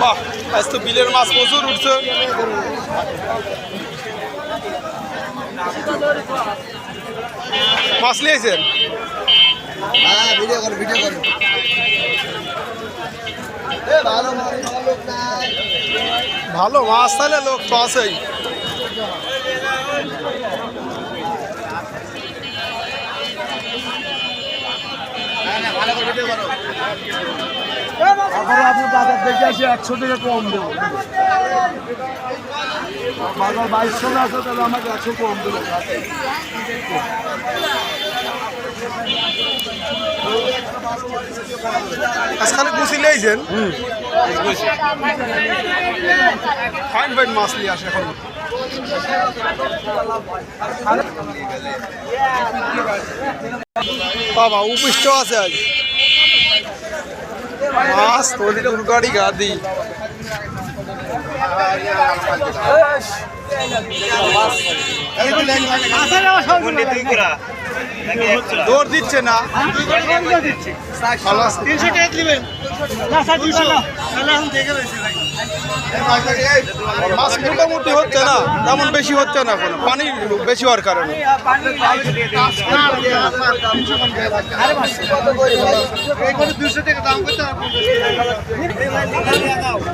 বাহ আজ তো বিলের মাছ প্রচুর উঠছে মাছ নিয়েছেন হ্যাঁ ভিডিও করো ভিডিও করো এ ভালো মাছ তাহলে লোক তো আছেই। আপনি বাজার দেখে আসি একশো টাকা কম দেবো বাজার বাইশশো আছে, তাহলে আমাকে একশো কম দেবো আজকাল গুছি লিয়েছেন ফাইন ফাইন মাছ নিয়ে আসে এখন। বাবা উপৃষ্ট আছে আজ। মাছ তলি দুর্গাড়ি গাদি। দৌড় দিচ্ছে না। ভালো আছে। মাছ মোটামুটি হচ্ছে না তেমন বেশি হচ্ছে না এখন। পানি বেশি হওয়ার কারণে। সালামু আলাইকুম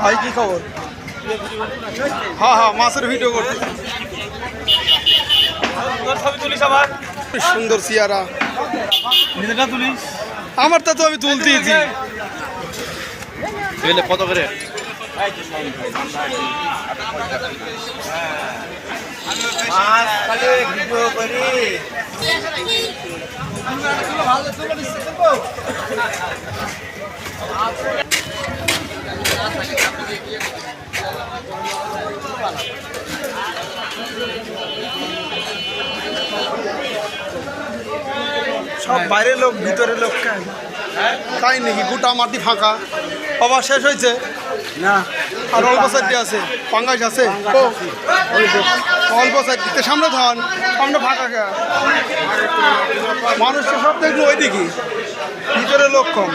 ভাই কি খবর? হ্যাঁ হ্যাঁ মাছের ভিডিও করতে সুন্দর সিয়ারা। আমার তা তো আমি তুলতেইছি কত করে? সব বাইরের লোক ভিতরের লোক খায় তাই নাকি? গোটা মাটি ফাঁকা। বাবা শেষ হয়েছে। না। আর অল্প সাইডটি আছে। পাঙ্গাস আছে। অল্প সামনে ধন সামনে ফাঁকা খা মানুষ তো সব দেখল ওই দিকে ভিতরে লোক কম।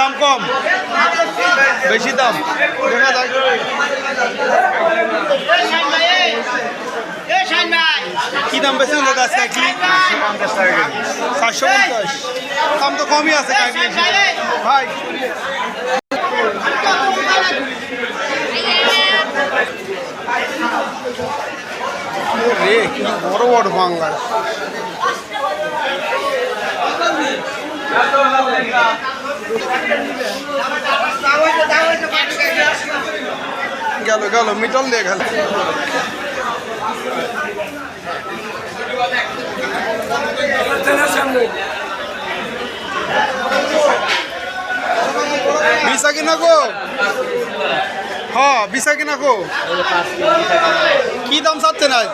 দাম কম। বেশি দাম। দেখা যায় কি দাম বেশি হলো গাছ কাকলি চারশো পঞ্চাশ। দাম তো কমই আছে কাকলি ভাই। বড় বড় গেল গেল, মিটল দিয়ে গেল বিশা কিনা গো? হ্যাঁ বিশা কিনা গো? কি দাম চাচ্ছেন আজ?